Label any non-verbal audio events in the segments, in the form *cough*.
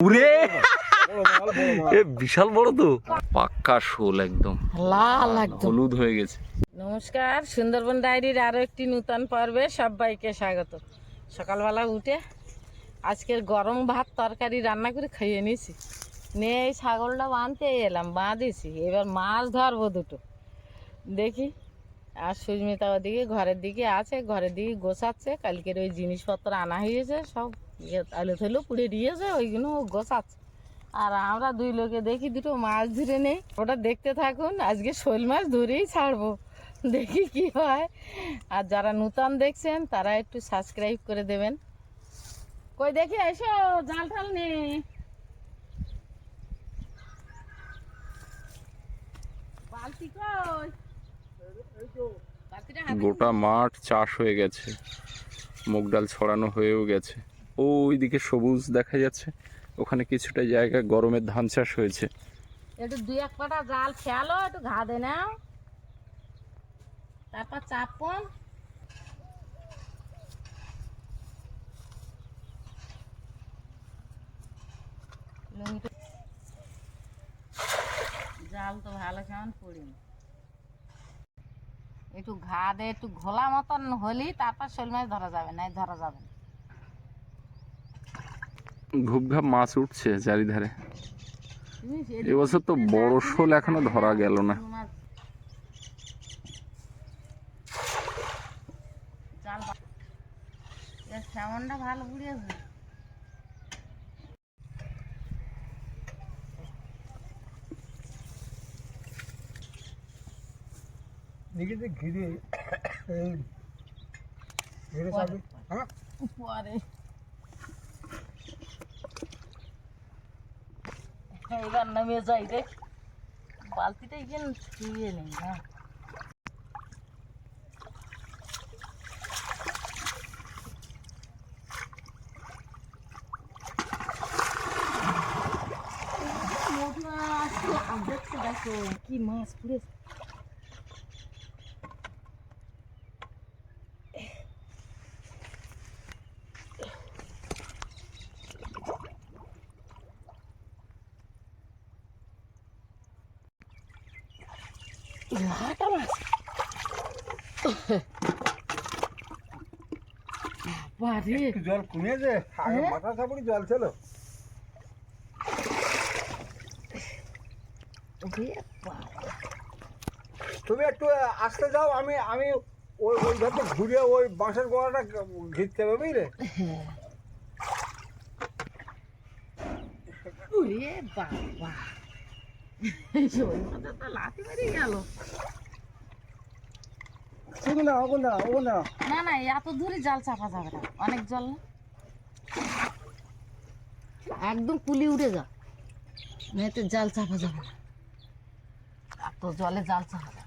উরে এ বিশাল বড় তো। পাক্কা শোল একদম। লাল একদম। হলুদ হয়ে গেছে। নমস্কার সুন্দরবন ডায়েরির আরও একটি নূতন পর্বে সবাইকে স্বাগত। সকালবেলা উঠে আজকের গরম ভাত তরকারি রান্না করে খাইয়ে নিয়েছি। নিয়ে এই ছাগলটা বাঁধতে এলাম বাঁধেছি। এবার মাছ ধরবো দুটো। দেখি আর সুস্মিতা ওদিকে ঘরের দিকে আছে ঘরের দিকে গোছাচ্ছে। কালকের ওই জিনিসপত্র আনা হয়েছে সব ইয়ে আলু থালু পুড়ে দিয়েছে ওইগুলো গোছাচ্ছে। আর আমরা দুই লোকে দেখি দুটো মাছ ধরে নেই। ওটা দেখতে থাকুন, আজকে শোল মাছ ধরেই ছাড়বো। দেখি কি হয়। আর যারা নূতন দেখছেন, তারা একটু সাবস্ক্রাইব করে দেবেন। কই দেখি, এসো, জাল ঠাল নেই গোটা মাঠ চাষ হয়ে গেছে। মুগ ডাল ছড়ানো হয়েও গেছে। ওইদিকে সবুজ দেখা যাচ্ছে। ওখানে কিছুটা জায়গা গরমের ধান চাষ হয়েছে। একটু দুই এক পাটা জাল ফেলো, একটু ঘা দে নাও। তারপর চাপন। জাল তো ভালো কেমন পড়িনি একটু ঘা দে, একটু ঘোলা মতন হলি তারপর শোল মাছ ধরা যাবে না ধরা যাবে না। ঘুপঘাপ মাছ উঠছে চারিধারে। এবছর তো বড় শোল এখনও ধরা গেল না। ভালো ঘিরে ঘিরে হ্যাঁ? পরে। এইবার নামে যাই দেখ বালতিটা এখানে ছুঁয়ে নেই না। কি মাছ পুড়েছে। একটু জল কমিয়েছে আগে হ্যাঁ? মাথা চাপড়ি জল ছিল। তুমি একটু আসতে যাও আমি আমি ওই ওই ধারে ঘুরে ওই বাঁশের গোড়াটা ঘিরতে হবে বুঝলে? ওরে বাবা। *laughs* লাথি মেরে গেল। শুনুন না ওখান দাঁড়া ওখান দাঁড়া না না এত দূরে জাল চাপা যাবে না। অনেক জল না? একদম কুলি উঠে যা। মেয়েতে জাল চাপা যাবে না। এত জলে জাল চাপা যাবে। না।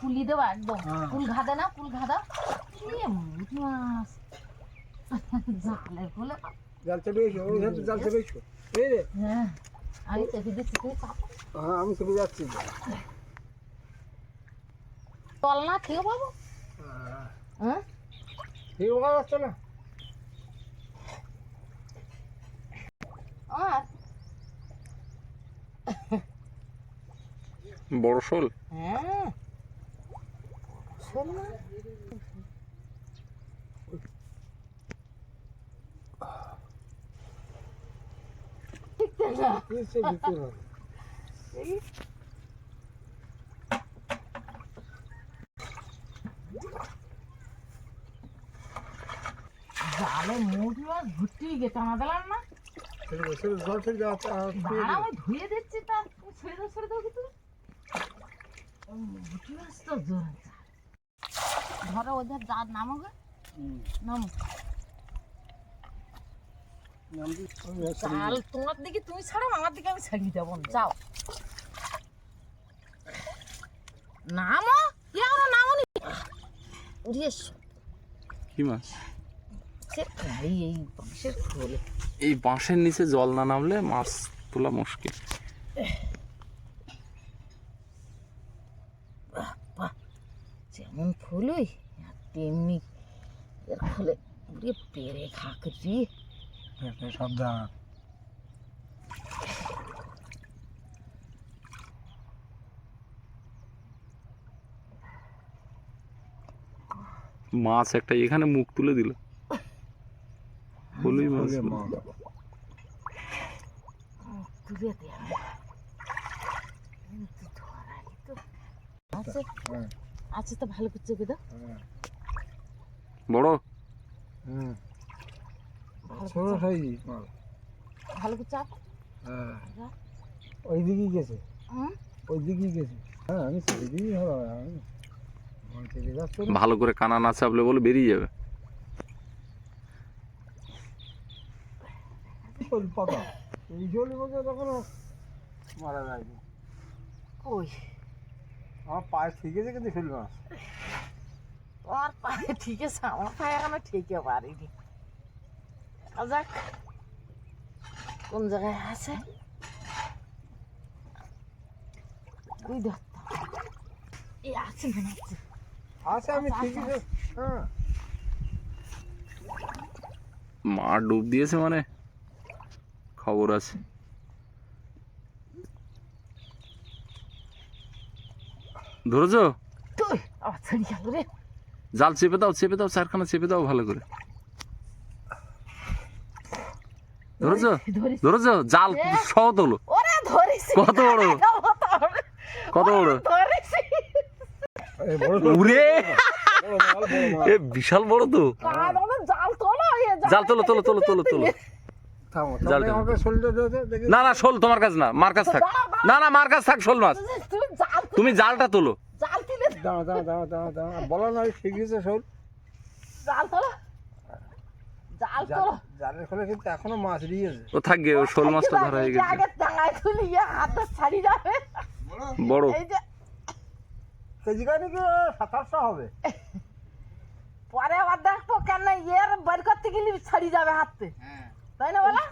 কুলি দেবা একদম। হ্যাঁ। কুল ঘাদে না কুল ঘাদা। ইয়ে মুখ মাছ। জালে ফুলে জল চেপে এসো ওই ধারে জল চেপে এসো বুঝলে হ্যাঁ। আমি চেপে দিচ্ছি তুমি চাপো হ্যাঁ আমি চেপে যাচ্ছি। তল না খেয়ে পাবো? হ্যাঁ। হ্যাঁ? ঠিক ওখানে যাচ্ছে না। আর? বড় শোল? হ্যাঁ। শোন না। ঠিকতে না নিশ্চয়ই ভিতরে হবে জালে মুঠ মাছ ঘুরতে গেছে আমার দিলাম না ছেড়ে দাও, ছেড়ে দাও, জল ছেড়ে যাচ্ছে আর শুয়ে ভাড়া যাও। আমি ধুয়ে দিচ্ছি তা তুমি ছেড়ে দাও ছেড়ে দাও কিন্তু মুঠি মাছ তো জোর ধরো ওদের যা নামো গো হুম, নামো নামছি, ওই আছে। চাল তোমার দিকে তুমি ছাড়ো আমার দিকে আমি ছাড়িয়ে দেবো যাও। নামো? কেন নামো নি। উড়িয়ে কি মাছ? এই বাঁশের খোলে। এই বাঁশের নিচে জল না নামলে মাছ তোলা মুশকিল। যেমন ফুলই তেমনি হলে ওরে পেরে খাকরি সাবধান। মাছ একটা এখানে মুখ তুলে দিল। হলুই মাছ। তুলে দে তো। আছে? আছে তো ভালো করে চেপে দাও হ্যাঁ, বড়। হুম। ভালো ছোট করে সাইজ। ভালো করে চাপ। হ্যাঁ। ওই দিকেই গেছে। ওই দিকেই গেছে। হ্যাঁ আমি হয়। ভালো করে কানা না চাপলে বলে বেরিয়ে যাবে। পাতা। এই তখন মারা যায়। আমার পায়ে ঠিক আছে কিন্তু মাছ তোমার পায়ে ঠিক আছে আমার পায়ে এখনও ঠিকই পারিনি দেখা যাক কোন জায়গায় আছে ওই ধরতাম এই আছে মনে হচ্ছে আছে আমি ঠিক হ্যাঁ মা ডুব দিয়েছে মানে। খবর আছে। ধরেছো? জাল চেপে দাও চেপে দাও চারখানা চেপে দাও ভালো করে। ধরেছো? ধরেছো জাল সহ তোলো। কত বড়? *laughs* কত বড়? এ বিশাল বড় তো। জাল তোলো এ জাল তোলো তোলো তোলো তোলো তোলো। না না শোল তোমার কাছে না মার কাছে থাক। না না মার কাছে থাক শোল মাছ তুমি জালটা তোলো। জাল দাঁড়া দাঁড়া দাঁড়া দাঁড়া দাঁড়া বলো না আছে শোল। জাল তোলো। জাল তোলো। জাল- জালের ফলে কিন্তু এখনও মাছ দিয়েছে। ও থাকবে ও শোল মাছটা ধরা হয়ে গেছে। আগে টাঙায় তুলি ছাড়ি যাবে। বড়। এই যে কেজি কি সাতাশশো হবে। পরে আবার দেখব কেন ইয়ের বের করতে গেলে ছাড়ি যাবে হাতে তাই না বলা?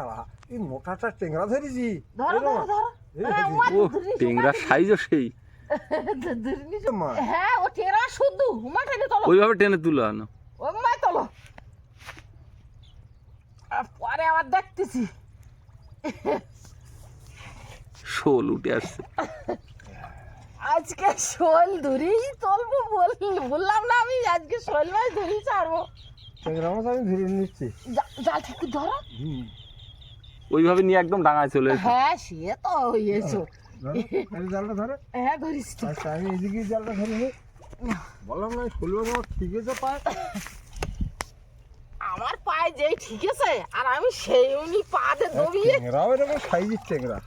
এই মোটাটা টেংরা ধরেছি। ধরো ধরো হ্যাঁ, ও টেংরা সাইজও সেই। হ্যাঁ ও টেরা শুদ্ধ হুমা টেনে তোলো। ওইভাবে টেনে তুলো আনো ওই তোলো। পরে আবার দেখতেছি। শোল উঠে আসছে। আজকে শোল ধরেই তুলবো বল বললাম না আমি আজকে শোল মাছ ধরেই ছাড়বো। আমি ধরে নিচ্ছি। জাল ঠিক ধরো। ওইভাবে নিয়ে একদম ডাঙায় চলে এসো। হ্যাঁ সে তো হয়েছো। ধরো, এই জালটা ধরে। হ্যাঁ ধরিস আচ্ছা আমি এদিকে জালটা ধরে বললাম না শোল মাছ ঠিক আছে পায়। আমার পায়ে যেই ঠিক আছে আর আমি সেই উনি পাতে দবিয়ে টেংরাও এরকম সাইজের টেংরা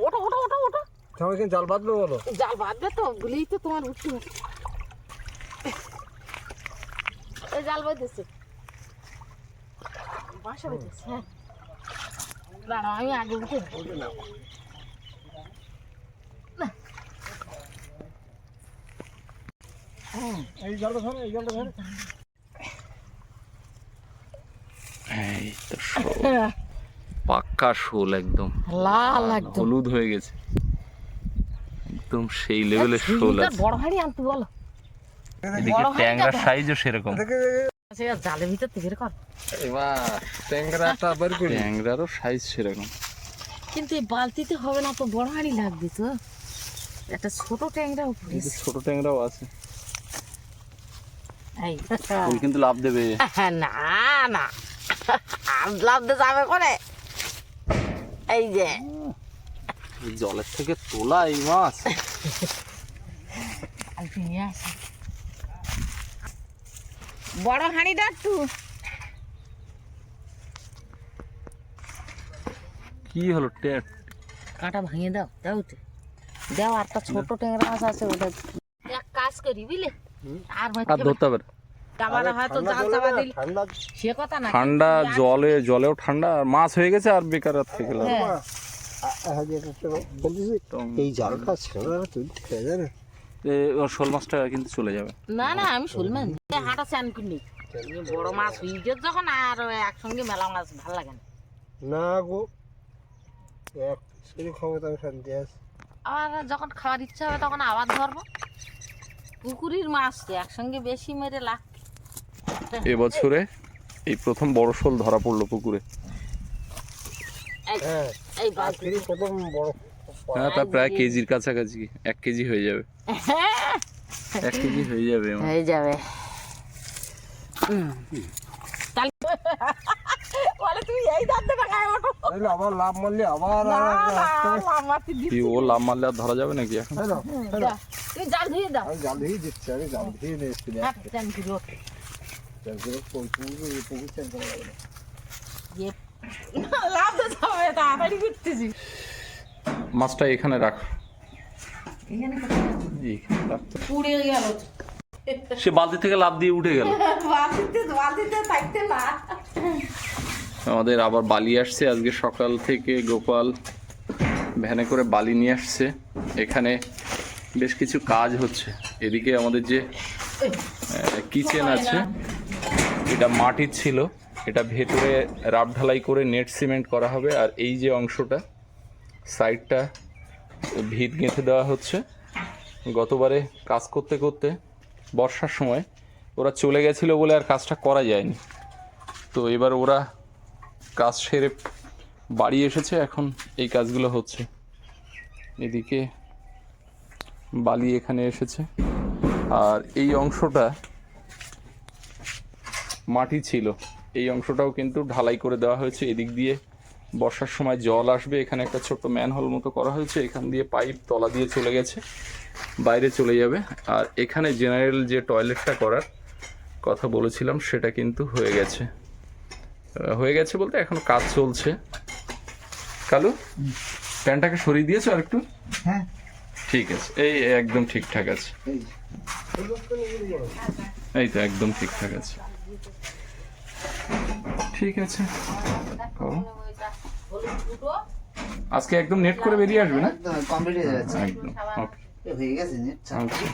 ওটা ওটা ওটা ওটা তোমার কিন্তু জাল বাঁধবে বলো? জাল বাঁধবে তো বলেই তো তোমার উঠতে এই জাল বাঁধতেছে। বাসা বাঁধতেছে হ্যাঁ। দাঁড়াও আমি আগে উঠে না। এই জলটা ধরে এই জলটা ধরে। এই তো শোল। *laughs* পাক্কা শোল একদম। লাল একদম। হলুদ হয়ে গেছে। একদম সেই লেভেলের শোল আছে। বড় হাড়ি আনতে বলো। এদিকে ট্যাংরার সাইজও সেরকম। জালের ভিতর থেকে কর। এবার ট্যাংরাটা *laughs* বের করি। ট্যাংরারও সাইজ সেরকম। কিন্তু এই বালতিতে হবে না তো বড় হাড়ি লাগবে তো। একটা ছোট ট্যাংরা উপরে ছোট ট্যাংরাও আছে। এই। কিন্তু লাভ দেবে। *laughs* না না। আর যাবে করে এই যে। জলের থেকে তোলা এই মাছ। বড় হাঁড়িটা একটু। কি হলো ট্যাট? কাঁটা ভাঙিয়ে দাও দাও তো। দাও একটা ছোট ট্যাংরা মাছ আছে ওটা। এক কাজ করি বুঝলে? আর আর ধরতে হবে ঠান্ডা জলে জলেও ঠান্ডা আর মাছ হয়ে গেছে আর বেকার আর থেকে। হ্যাঁ। বলতেছি এই জালটা ছেড়ে তুই? খেয়ে যাবে ওর শোল মাছটা কিন্তু চলে যাবে। না না আমি শুনবেন হাঁটা চান কিনি বড় মাছ হইজত যখন আর একসঙ্গে মেলা মাছ ভালো লাগে না। না গো এক শান্তি আছে। আবার যখন খাওয়ার ইচ্ছা হবে তখন আবার ধরবো। পুকুরির মাছ তো একসঙ্গে বেশি মেরে লাগ এবছরে এই প্রথম বড় শোল ধরা পড়ল পুকুরে। হ্যাঁ হ্যাঁ তা প্রায় কেজির কাছাকাছি এক কেজি হয়ে যাবে। এক কেজি হয়ে যাবে হয়ে যাবে। ও লাভ মারলে আর ধরা যাবে নাকি এখন? না? তাই না? জাল ধুয়ে দাও। জাল দিয়ে দিচ্ছি আমি জাল দিয়ে নিয়ে মাছটা এখানে রাখ। সে বালতি থেকে লাভ দিয়ে উঠে গেল। আমাদের আবার বালি আসছে আজকে সকাল থেকে গোপাল ভ্যানে করে বালি নিয়ে আসছে। এখানে বেশ কিছু কাজ হচ্ছে। এদিকে আমাদের যে কিচেন আছে এটা মাটির ছিল, এটা ভেতরে রাব ঢালাই করে নেট সিমেন্ট করা হবে, আর এই যে অংশটা, সাইডটা ভিত গেঁথে দেওয়া হচ্ছে। গতবারে কাজ করতে করতে বর্ষার সময় ওরা চলে গেছিল বলে আর কাজটা করা যায়নি। তো এবার ওরা কাজ সেরে বাড়ি এসেছে, এখন এই কাজগুলো হচ্ছে। এদিকে বালি এখানে এসেছে। আর এই অংশটা মাটি ছিল। এই অংশটাও কিন্তু ঢালাই করে দেওয়া হয়েছে। এদিক দিয়ে বর্ষার সময় জল আসবে। এখানে একটা ছোট্ট ম্যানহোল মতো করা হয়েছে। এখান দিয়ে পাইপ তলা দিয়ে চলে গেছে। বাইরে চলে যাবে। আর এখানে জেনারেল যে টয়লেটটা করার কথা বলেছিলাম সেটা কিন্তু হয়ে গেছে। হয়ে গেছে বলতে এখন কাজ চলছে। কালু প্যান্টটাকে সরিয়ে দিয়েছ আর একটু হ্যাঁ। ঠিক আছে। এই একদম ঠিকঠাক আছে। এই তো একদম ঠিকঠাক আছে। ঠিক আছে। আজকে একদম নেট করে বেরিয়ে আসবে না? কমপ্লিট হয়ে যাচ্ছে। একদম ওকে হয়ে গেছে নেট আচ্ছা।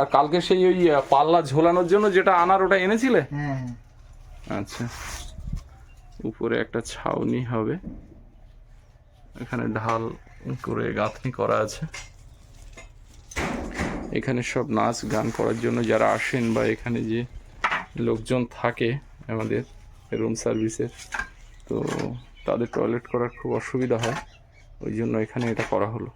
আর কালকে সেই ওই পাল্লা ঝোলানোর জন্য যেটা আনার ওটা এনেছিলে? হ্যাঁ হ্যাঁ। আচ্ছা। উপরে একটা ছাউনি হবে। এখানে ঢাল করে গাঁথনি করা আছে। এখানে সব নাচ গান করার জন্য যারা আসেন বা এখানে যে লোকজন থাকে আমাদের রুম সার্ভিসের তো তাদের টয়লেট করার খুব অসুবিধা হয়, ওই জন্য এখানে এটা করা হলো।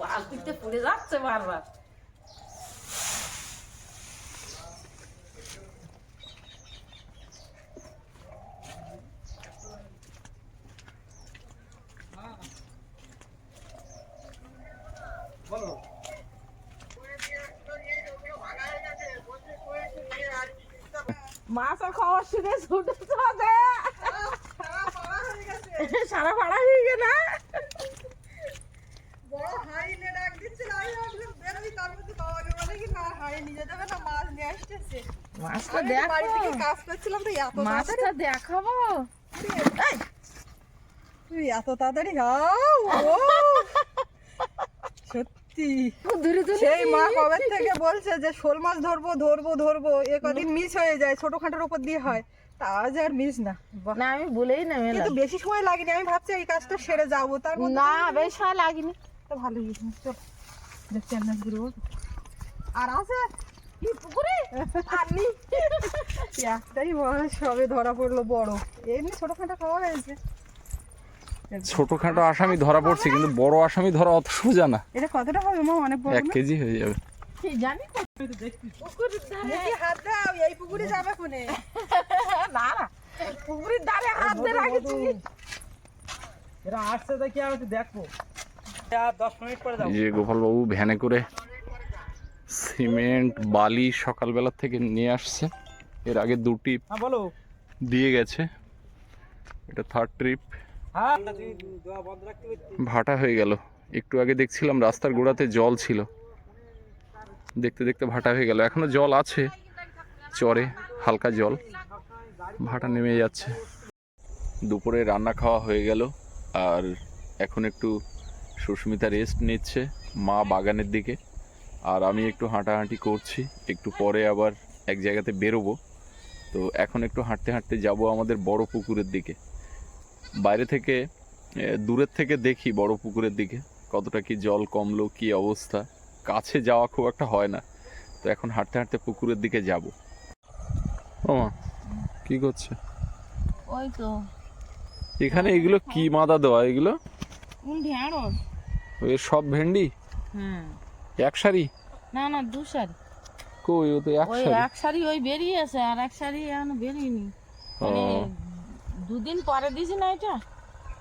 বালতিতে যাচ্ছে বারবার। শুনে ছুটে চলে সারা হয়ে গেল বড় হাঁড়ি ডাক দিচ্ছিল আমি ভাবলাম বেরোই তার মধ্যে বাবাকে বলে কি না হাঁড়ি নিয়ে যাবে না মাছ নিয়ে আসতেছে। মাছটা আমি বাড়ি থেকে কাজ করছিলাম তো এত মাছটা দেখাবো এই, তুই এত তাড়াতাড়ি হাও ও। *laughs* সত্যি সেই মা কবে থেকে বলছে যে শোল মাছ ধরবো ধরবো ধরবো এ কদিন মিস হয়ে যায় ছোটখাটোর উপর দিয়ে হয়। তা আজ আর মিস না। না আমি বলেই না কিন্তু বেশি সময় লাগেনি আমি ভাবছি এই কাজটা সেরে যাব তার মধ্যে না বেশ সময় লাগেনি। তো ভালো চল। দেখছি ঘুরবো আর আছে? পুকুরে? একটাই *laughs* মাছ সবে ধরা পড়ল বড়। এমনি ছোটখাটো খাওয়া হয়েছে। ছোটখাটো আসামি ধরা পড়ছে কিন্তু বড় আসামি ধরা অত সোজা না। এটা কতটা হবে মা? অনেক বড় এক কেজি হয়ে যাবে। জানি তো পুকুরের ধারে। দেখি হাত দাও এই পুকুরে যাবে কোনে? *laughs* না না পুকুরের ধারে হাত দিয়ে রাখেছি এরা আসছে দেখি আমি একটু দেখব আর দশ মিনিট পরে এই যে গোপালবাবু ভ্যানে করে সিমেন্ট বালি সকালবেলা থেকে নিয়ে আসছে। এর আগে দুটি হ্যাঁ দিয়ে গেছে। এটা থার্ড ট্রিপ ভাটা হয়ে গেল। একটু আগে দেখছিলাম রাস্তার গোড়াতে জল ছিল। দেখতে দেখতে ভাটা হয়ে গেল। এখনও জল আছে চরে হালকা জল। ভাটা নেমে যাচ্ছে। দুপুরে রান্না খাওয়া হয়ে গেল। আর এখন একটু সুস্মিতা রেস্ট নিচ্ছে মা বাগানের দিকে। আর আমি একটু হাঁটাহাঁটি করছি। একটু পরে আবার এক জায়গাতে বেরোবো। তো এখন একটু হাঁটতে হাঁটতে যাব আমাদের বড় পুকুরের দিকে। বাইরে থেকে দূরের থেকে দেখি বড় পুকুরের দিকে কতটা কি জল কমলো কি অবস্থা। কাছে যাওয়া খুব একটা হয় না। তো এখন হাঁটতে হাঁটতে পুকুরের দিকে যাব। ও মা কি করছে? ওই তো। এখানে এগুলো কি মাদা দেওয়া এগুলো? ওই সব ভেন্ডি? হ্যাঁ এক সারি না না দু সারি কই ও তো এক ওই সারি এক সারি ওই বেরিয়েছে আর এক সারি এখনও বেরিয়েনি। মানে। দুদিন পরে দিছি না এটা।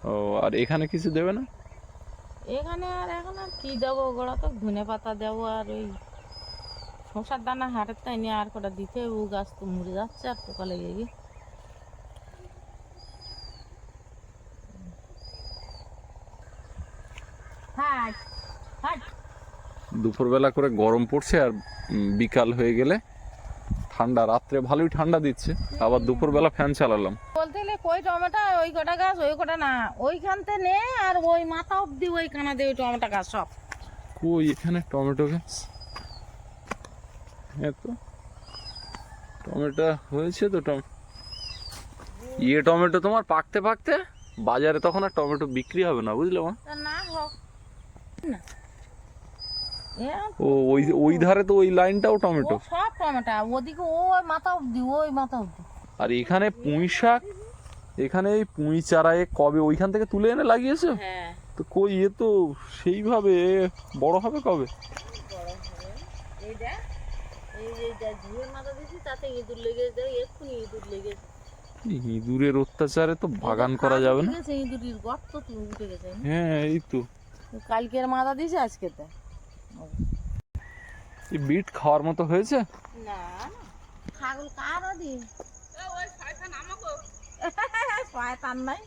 ও আর এখানে কিছু দেবে না? এখানে আর এখন আর কি দেবো গোড়া তো? ধনে পাতা দেবো আর ওই শসার দানা হাটের তাই নিয়ে আর কটা দিতে ও গাছ তো মরে যাচ্ছে আর পোকা লেগে গিয়ে দুপুরবেলা করে গরম পড়ছে আর বিকাল হয়ে গেলে ঠান্ডা রাত্রে ভালোই ঠান্ডা দিচ্ছে। আবার দুপুরবেলা ফ্যান চালালাম। বলতে কই টমেটো? ওই কটা গাছ ওই কটা না। ওইখানতে নে আর ওই মাথা অব্দি ওই কানা দিয়ে ওই টমেটো গাছ সব। কই এখানে টমেটো গাছ? হ্যাঁ তো টমেটো হয়েছে তো টম ইয়ে টমেটো তোমার পাকতে পাকতে বাজারে তখন আর টমেটো বিক্রি হবে না বুঝলে মা? না হোক না। ও ওই ওই ধারে তো ওই লাইনটাও টমেটো। সব টমেটো ওদিকে ওই মাথা অব্দি ওই মাথা অব্দি। আর এখানে পুঁই শাক এখানে এই পুঁই চারা এ কবে? ওইখান থেকে তুলে এনে লাগিয়েছে? হ্যাঁ। তো কই এ তো সেইভাবে বড় হবে কবে? ইঁদুরের অত্যাচারে তো বাগান করা যাবে না? ইঁদুরের গর্ত উঠে গেছে। হ্যাঁ এই তো। কালকের মাথা দিছে আজকে তো এই বিট খাওয়ার মতো হয়েছে? না ছাগল কার দি শয়তান নাই।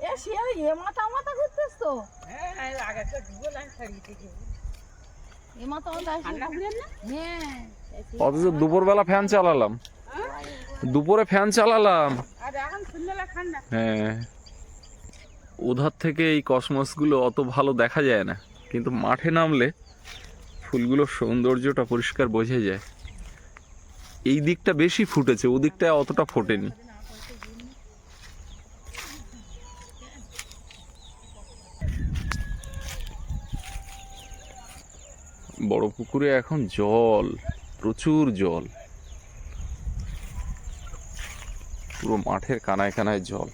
এ সে এ মাথা মাথা ঘুরতেছ তো। এ মাথা মাথা হ্যাঁ। অথচ দুপুরবেলা ফ্যান চালালাম। দুপুরে ফ্যান চালালাম। হ্যাঁ। ওধার থেকে এই কসমসগুলো অত ভালো দেখা যায় না। কিন্তু মাঠে নামলে ফুলগুলোর সৌন্দর্যটা পরিষ্কার বোঝা যায়। এই দিকটা বেশি ফুটেছে ওদিকটা অতটা ফোটেনি। বড় পুকুরে এখন জল, প্রচুর জল। পুরো মাঠের কানায় কানায় জল।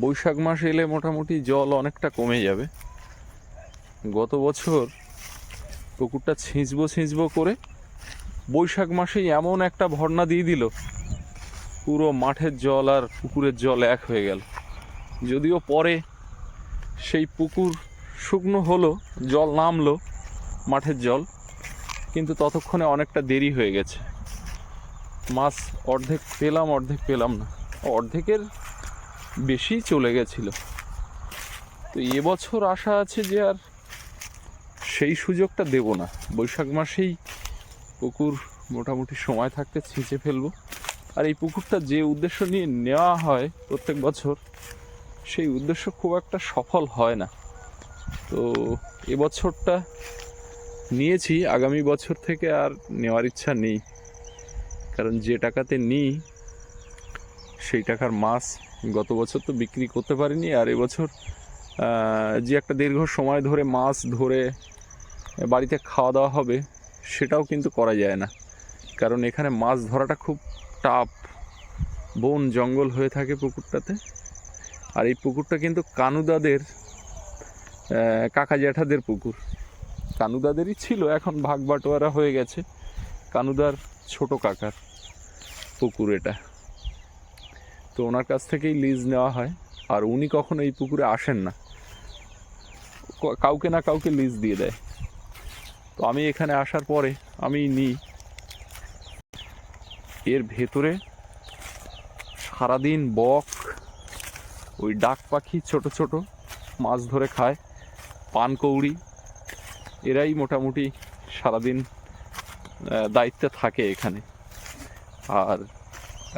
বৈশাখ মাস এলে মোটামুটি জল অনেকটা কমে যাবে। গত বছর পুকুরটা ছিঁচবো ছিঁচবো করে বৈশাখ মাসেই এমন একটা ভর্না দিয়ে দিল। পুরো মাঠের জল আর পুকুরের জল এক হয়ে গেল। যদিও পরে সেই পুকুর শুকনো হলো, জল নামলো মাঠের জল, কিন্তু ততক্ষণে অনেকটা দেরি হয়ে গেছে। মাছ অর্ধেক পেলাম অর্ধেক পেলাম না। অর্ধেকের বেশি চলে গেছিল। তো এবছর আশা আছে যে আর সেই সুযোগটা দেব না। বৈশাখ মাসেই পুকুর মোটামুটি সময় থাকতে ছিঁচে ফেলব। আর এই পুকুরটা যে উদ্দেশ্য নিয়ে নেওয়া হয় প্রত্যেক বছর, সেই উদ্দেশ্য খুব একটা সফল হয় না। তো এবছরটা নিয়েছি, আগামী বছর থেকে আর নেওয়ার ইচ্ছা নেই। কারণ যে টাকাতে নিই, সেই টাকার মাছ গত বছর তো বিক্রি করতে পারিনি, আর এবছর যে একটা দীর্ঘ সময় ধরে মাছ ধরে বাড়িতে খাওয়া দাওয়া হবে, সেটাও কিন্তু করা যায় না। কারণ এখানে মাছ ধরাটা খুব টাফ। বন জঙ্গল হয়ে থাকে পুকুরটাতে। আর এই পুকুরটা কিন্তু কানুদাদের কাকা জ্যাঠাদের পুকুর। কানুদাদেরই ছিল, এখন ভাগ বাটোয়ারা হয়ে গেছে। কানুদার ছোট কাকার পুকুর এটা। তো ওনার কাছ থেকেই লিজ নেওয়া হয়, আর উনি কখনো এই পুকুরে আসেন না। কাউকে না কাউকে লিজ দিয়ে দেয়। তো আমি এখানে আসার পরে আমি নিই। এর ভেতরে সারাদিন বক, ওই ডাক পাখি ছোট ছোট, মাছ ধরে খায় পানকৌড়ি এরাই মোটামুটি সারাদিন দায়িত্বে থাকে এখানে। আর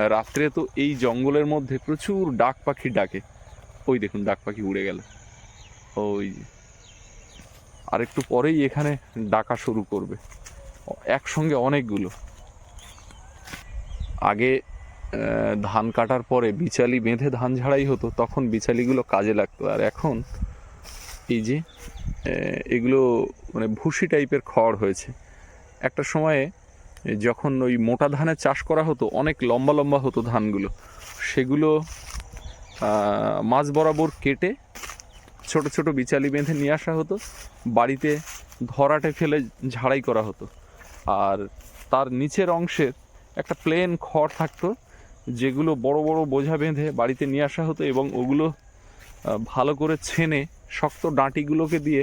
রাত্রে তো এই জঙ্গলের মধ্যে প্রচুর ডাক পাখি ডাকে। ওই দেখুন, ডাক পাখি উড়ে গেল। ওই। আর একটু পরেই এখানে ডাকা শুরু করবে। একসঙ্গে অনেকগুলো। আগে ধান কাটার পরে বিচালি বেঁধে ধান ঝাড়াই হতো, তখন বিচালিগুলো কাজে লাগতো। আর এখন এই যে এগুলো মানে ভুসি টাইপের খড় হয়েছে। একটা সময়ে যখন ওই মোটা ধানের চাষ করা হতো, অনেক লম্বা লম্বা হতো ধানগুলো, সেগুলো মাঝ বরাবর কেটে ছোট ছোট বিচালি বেঁধে নিয়ে আসা হতো, বাড়িতে ধরাটে ফেলে ঝাড়াই করা হতো। আর তার নিচের অংশের একটা প্লেন খড় থাকতো, যেগুলো বড় বড় বোঝা বেঁধে বাড়িতে নিয়ে আসা হতো এবং ওগুলো ভালো করে ছেনে শক্ত ডাঁটিগুলোকে দিয়ে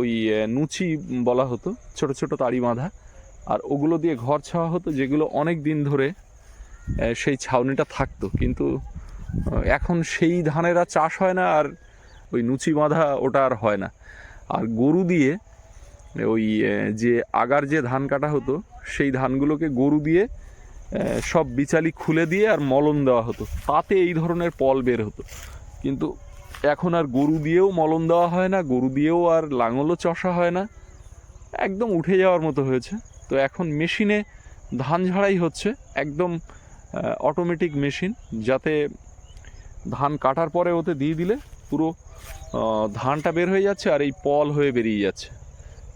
ওই নুচি বলা হতো, ছোট ছোট তাড়ি বাঁধা। আর ওগুলো দিয়ে ঘর ছাওয়া হতো, যেগুলো অনেক দিন ধরে সেই ছাউনিটা থাকতো। কিন্তু এখন সেই ধানের আর চাষ হয় না, আর ওই নুচি বাঁধা ওটা আর হয় না। আর গরু দিয়ে, ওই যে আগার যে ধান কাটা হতো, সেই ধানগুলোকে গরু দিয়ে সব বিচালি খুলে দিয়ে আর মলন দেওয়া হতো। তাতে এই ধরনের পল বের হতো। কিন্তু এখন আর গরু দিয়েও মলন দেওয়া হয় না, গরু দিয়েও আর লাঙলও চষা হয় না। একদম উঠে যাওয়ার মতো হয়েছে। তো এখন মেশিনে ধান ঝাড়াই হচ্ছে, একদম অটোমেটিক মেশিন, যাতে ধান কাটার পরে ওতে দিয়ে দিলে পুরো ধানটা বের হয়ে যাচ্ছে আর এই পল হয়ে বেরিয়ে যাচ্ছে।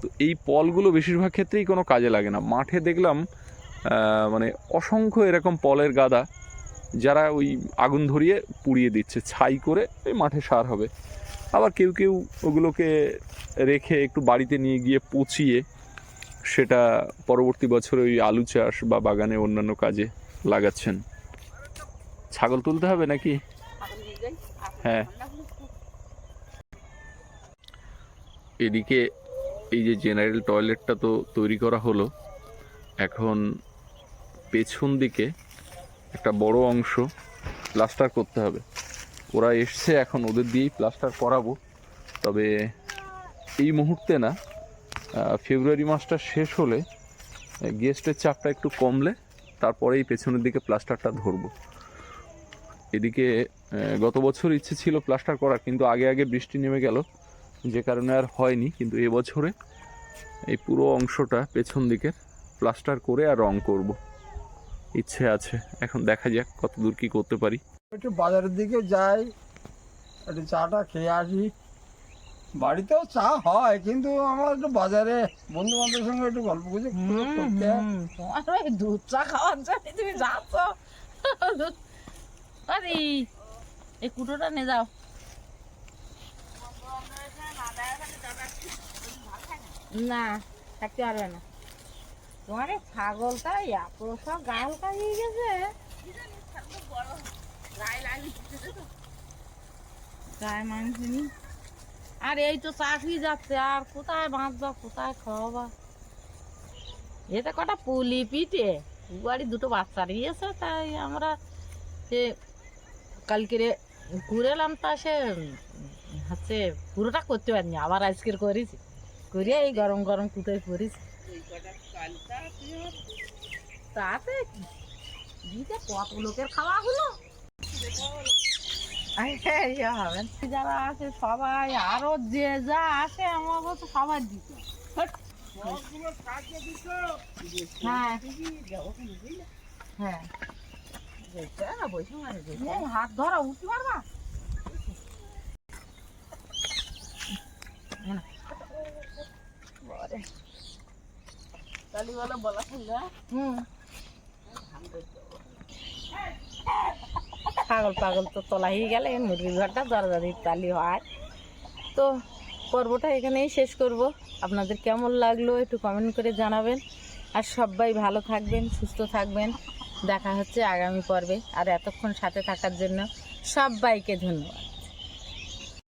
তো এই পলগুলো বেশিরভাগ ক্ষেত্রেই কোনো কাজে লাগে না। মাঠে দেখলাম মানে অসংখ্য এরকম পলের গাদা যারা ওই আগুন ধরিয়ে পুড়িয়ে দিচ্ছে, ছাই করে ওই মাঠে সার হবে। আবার কেউ কেউ ওগুলোকে রেখে একটু বাড়িতে নিয়ে গিয়ে পচিয়ে সেটা পরবর্তী বছরে ওই আলু চাষ বা বাগানে অন্যান্য কাজে লাগাচ্ছেন। ছাগল তুলতে হবে নাকি? হ্যাঁ। এদিকে এই যে জেনারেল টয়লেটটা তো তৈরি করা হলো, এখন পেছন দিকে একটা বড় অংশ প্লাস্টার করতে হবে। ওরা এসছে এখন ওদের দিয়েই প্লাস্টার করাবো। তবে এই মুহূর্তে না ফেব্রুয়ারি মাসটা শেষ হলে গেস্টের চাপটা একটু কমলে তারপরে এই পেছনের দিকে প্লাস্টারটা ধরবো। এদিকে গত বছর ইচ্ছে ছিল প্লাস্টার করার কিন্তু আগে আগে বৃষ্টি নেমে গেল, যে কারণে আর হয়নি, কিন্তু এবছরে এই পুরো অংশটা পেছন দিকের প্লাস্টার করে আর রং করব। ইচ্ছে আছে। এখন দেখা যাক কত দূর কি করতে পারি। একটু বাজারের দিকে যাই একটু চাটা খেয়ে আসি। বাড়িতেও চা হয় কিন্তু আমার একটু বাজারে বন্ধু বান্ধবের সঙ্গে একটু গল্প ওই দুধ চা খাওয়ার জন্য তুমি যাচ্ছ? দুধ- আরে এই কুটোটা নিয়ে যাও। না থাকতে পারবে না। তোমার ছাগলটা এত সব গাল কাজিয়ে গেছে। আর এই তো চাকরি যাচ্ছে, আর কোথায় বাঁধবা কোথায় খাওয়াবা? এতে কটা পুলি পিটে বাড়ি দুটো বাচ্চা দিয়েছে তাই আমরা সে কালকে ঘুরেলাম তা সে হচ্ছে পুরোটা করতে পারিনি, আবার আজকের করেছি। করে এই গরম গরম কুটোয় করেছি তাতে? দিতে কত লোকের খাওয়া হলো? আরে, ইয়ে হবে যারা আছে সবাই আরও যে যা আসে আমার তো সবাই দিতে। হ্যাঁ। হ্যাঁ। হাত ধরা উঠতে পারবা? হুম। পাগল পাগল তো তোলা হয়ে গেলে মুরগির ঘরটা দরজা দিয়ে তালি হয়। তো পর্বটা এখানেই শেষ করব। আপনাদের কেমন লাগল একটু কমেন্ট করে জানাবেন। আর সবাই ভালো থাকবেন সুস্থ থাকবেন। দেখা হচ্ছে আগামী পর্বে। আর এতক্ষণ সাথে থাকার জন্য সবাইকে ধন্যবাদ।